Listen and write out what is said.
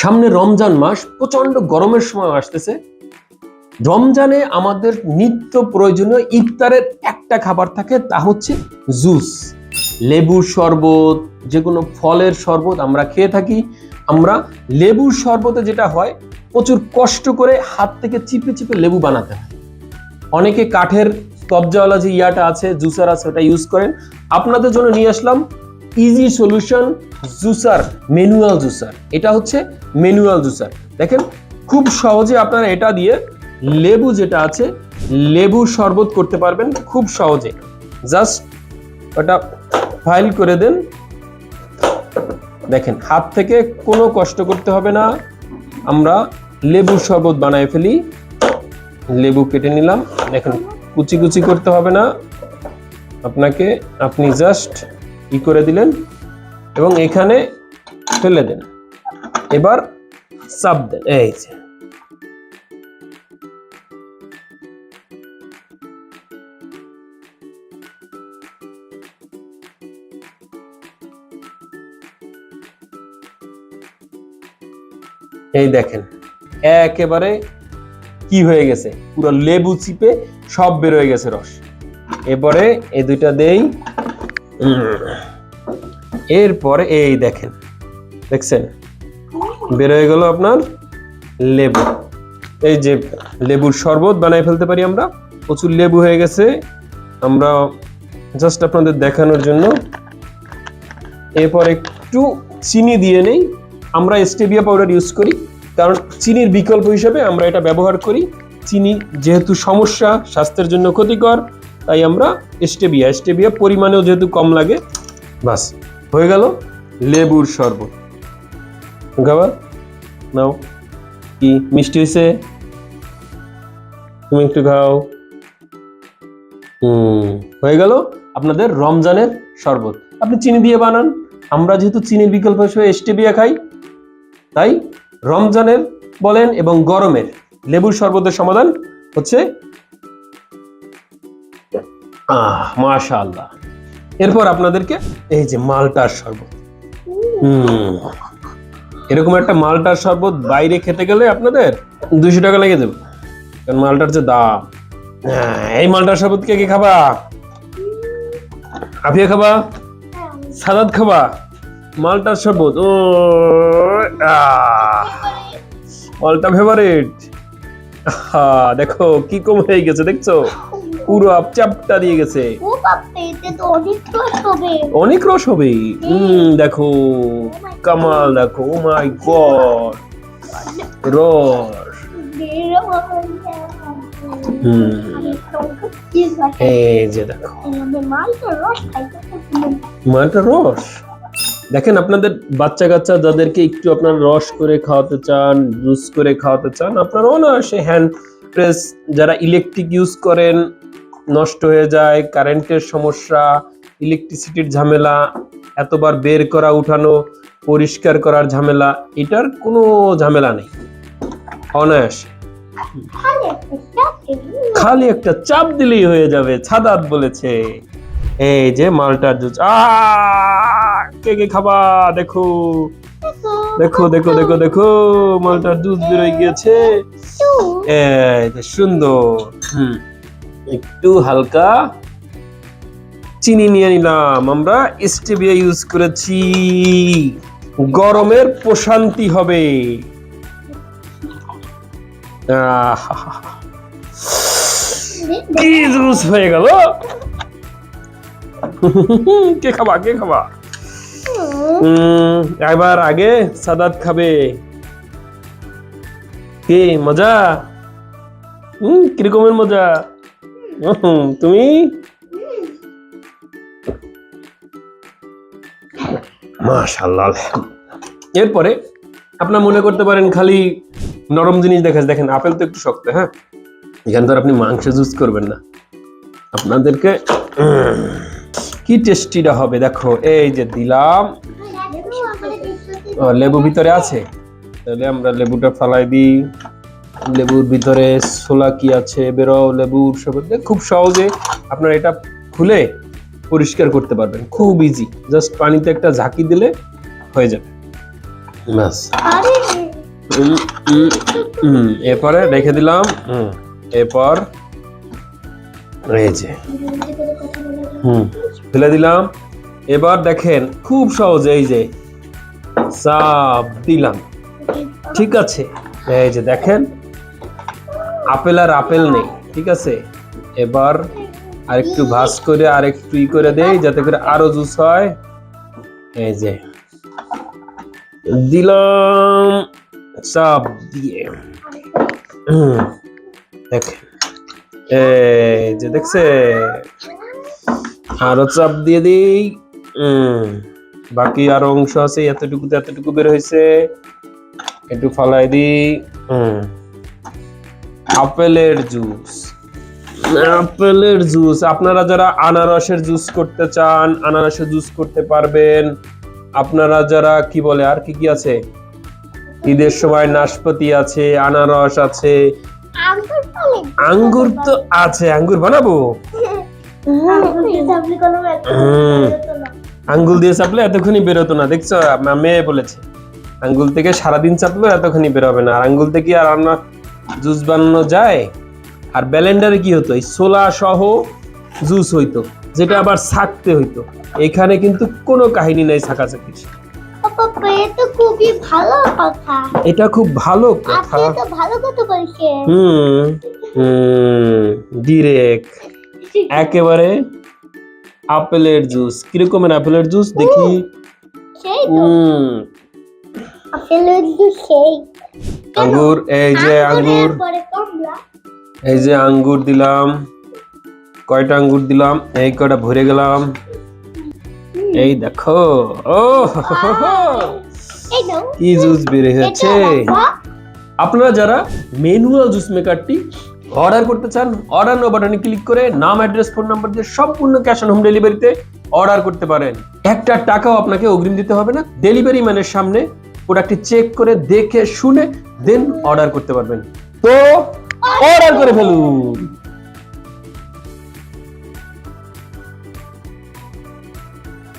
সামনে রমজান মাস প্রচণ্ড গরমের সময় আসতেছে। রমজানে আমাদের নিত্য প্রয়োজনীয় ইফতারের একটা খাবার থাকে, তা হচ্ছে জুস। লেবুর শরবত যে কোনো ফলের শরবত আমরা খেয়ে থাকি। আমরা লেবুর শরবতে যেটা হয়, প্রচুর কষ্ট করে হাত থেকে চিপে চিপে লেবু বানাতে হয়। অনেকে কাঠের কবজাওয়ালা যে ইয়াটা আছে, জুসার আছে, ওটা ইউজ করেন। আপনাদের জন্য নিয়ে আসলাম easy solution juicer, manual juicer. এটা হচ্ছে ম্যানুয়াল জুসার। দেখেন, খুব সহজে আপনারা এটা দিয়ে লেবু যেটা আছে, লেবু শরবত করতে পারবেন খুব সহজে। জাস্ট ওটা ফাইল করে দেন। দেখেন, হাত থেকে কোনো কষ্ট করতে হবে না। আমরা লেবুর শরবত বানায় ফেলি। লেবু কেটে নিলাম। দেখেন, কুচি কুচি করতে হবে না। আপনাকে, আপনি জাস্ট ই করে দিলেন? এবং এখানে ফেলে দেন। এবার চাপ দেন। এই যে। এই দেখেন, একেবারে কি হয়ে গেছে? পুরো লেবু চিপে সব বের হয়ে গেছে রস। এরপরে এই দুইটা দেই। এরপরে এই দেখেন, দেখছেন? বের হয়ে গেল আপনার লেবু। এই যে লেবুর শরবত বানাই ফেলতে পারি আমরা, প্রচুর লেবু হয়ে গেছে। আমরা জাস্ট আপনাদের দেখানোর জন্য। এরপর একটু চিনি দিয়ে নেই। আমরা স্টেভিয়া পাউডার ইউজ করি, কারণ চিনির বিকল্প হিসেবে আমরা এটা ব্যবহার করি। চিনি যেহেতু সমস্যা, স্বাস্থ্যের জন্য ক্ষতিকর। তাই আমরা স্টেবিয়া স্টেবিয়া পরিমাণেও যেহেতু কম লাগে, বাস, হয়ে গেল লেবুর শরবত। খাবার নাও, কি মিষ্টি হয়েছে? তুমি একটু খাও। হুম, হয়ে গেল আপনাদের রমজানের শরবত। আপনি চিনি দিয়ে বানান। আমরা যেহেতু চিনির বিকল্প হিসেবে স্টেবিয়া খাই, তাই রমজানের বলেন এবং গরমের লেবুর শরবতের সমাধান হচ্ছে আহ মাশাআল্লাহ। এরপর আপনাদেরকে এই যে মালটার শরবত। এরকম একটা মালটার শরবত বাইরে খেতে গেলে আপনাদের দুইশো টাকা লেগে যাবে। কারণ মালটার যে দাম। হ্যাঁ, এই মালটার শরবত কে কে খাবা? আফিয়া খাবা? সাদাত খাবা? মালটার শরবত ও মালটা ফেভারিট দেখো কি কম হয়ে গেছে দেখছ? পুরো চাপটা দিয়ে গেছে। ও বাপরে এতে তো অনেক রস হবে। অনেক রস হবে। হুম দেখো কামাল দেখো ও মাই গড রস। হুম। এই যে দেখো। মালটা রস খাইতে মালটা রস। দেখেন আপনাদের বাচ্চা কাচ্চা যাদেরকে একটু আপনার রস করে খাওয়াতে চান জুস করে খাওয়াতে চান আপনারা অনায়াসে হ্যান্ড প্রেস যারা ইলেকট্রিক ইউজ করেন, নষ্ট হয়ে যায় কারেন্টের সমস্যা ইলেকট্রিসিটির ঝামেলা, এতবার বের করা, উঠানো, পরিষ্কার করার ঝামেলা, এটার কোনো ঝামেলা নেই। অনায়াসে। খালি একটা চাপ দিলেই হয়ে যাবে, ছাদাত বলেছে। এই যে মালটার জুস, আহ, কে কে খাবা, দেখো। দেখো দেখো দেখো দেখো মালটার জুস বেরোয় গিয়েছে। সুন্দর। হুম একটু হালকা চিনি নিয়ে নিলাম। আমরা স্টেভিয়া ইউজ করেছি। গরমের প্রশান্তি হবে। কি জুস হয়ে গেল? কে খাবা কে খাবা? এবার আগে সাদাত খাবে। কে মজা? হুম কিরকমের মজা? তুমি? মাশাল্লাহ এরপরে আপনার মনে করতে পারেন খালি নরম জিনিস দেখা দেখেন আপেল তো একটু শক্ত হ্যাঁ? এখানে তো আপনি মাংস জুস করবেন না। আপনাদেরকে কি টেস্টিটা হবে দেখো এই যে দিলাম। লেবু ভিতরে আছে? তাহলে আমরা লেবুটা ফালাই দিই। লেবুর ভিতরে ছোলা কি আছে বেরো লেবুর সব খুব সহজে আপনার এটা খুলে পরিষ্কার করতে পারবেন। খুব ইজি জাস্ট পানিতে একটা ঝাঁকি দিলে হয়ে যাবে। ব্যাস। এরপরে রেখে দিলাম। হুম, এরপর এই যে। হুম। ফেলে দিলাম। এবার দেখেন খুব সহজ এই যে চাপ দিলাম। ঠিক আছে। এই যে দেখেন আপেল আর আপেল নেই ঠিক আছে? এবার আরেকটু ভাজ করে আরেকটু ই করে দেই যাতে করে আরও জুস হয়। এই যে দিলাম চাপ দিয়ে। দেখেন। এই যে দেখছে আরও চাপ দিয়ে দিই। হুম, বাকি আরও অংশ আছে এতটুকুতে এতটুকু বের হয়েছে। একটু ফালাই দিই হুম। আপেলের জুস। আপেলের জুস। আপনারা যারা আনারসের জুস করতে চান আনারসের জুস করতে পারবেন। আপনারা যারা কি বলে আর কি কি আছে? ঈদের সময় নাশপাতি আছে আনারস আছে। আঙ্গুর তো আছে। আঙ্গুর বানাবো? হুম। আঙ্গুল দিয়ে চাপলে এতক্ষণই বেরোতো না। দেখছ মেয়ে বলেছে আঙ্গুল থেকে সারাদিন চাপলো এতক্ষণই বেরোবে না। আর আঙ্গুল থেকে আর রান্না জুস বানানো যায় আর ব্যালেন্ডারে কি হতো? এই সোলা সহ জুস হইতো যেটা আবার ছাকতে হইতো। এখানে কিন্তু কোনো কাহিনী নাই ছাকাছাকির খুবই ভালো কথা। এটা খুব ভালো কথা। আপনি তো ভালো কথা বলছেন। হুম হুম ডিরেক্ট একেবারে আপেলের জুস কিরকমের আপেলের জুস দেখি। হুম আপেলের জুস সেই। আঙ্গুর এই যে আঙ্গুর। এই যে আঙ্গুর দিলাম। কয়টা আঙ্গুর দিলাম? এই কয়টা ভরে গেলাম। এই দেখো। ও কি জুস বের হয়েছে? রাখো। আপনারা যারা ম্যানুয়াল জুস মেকারটি অর্ডার করতে চান অর্ডার নো বাটনে ক্লিক করে নাম অ্যাড্রেস ফোন নাম্বার দিয়ে সম্পূর্ণ ক্যাশ অন হোম ডেলিভারিতে অর্ডার করতে পারেন। একটা টাকাও আপনাকে অগ্রিম দিতে হবে না। ডেলিভারি ম্যানের সামনে প্রোডাক্টটি চেক করে দেখে শুনে দেন অর্ডার করতে পারবেন। তো অর্ডার করে ফেলুন।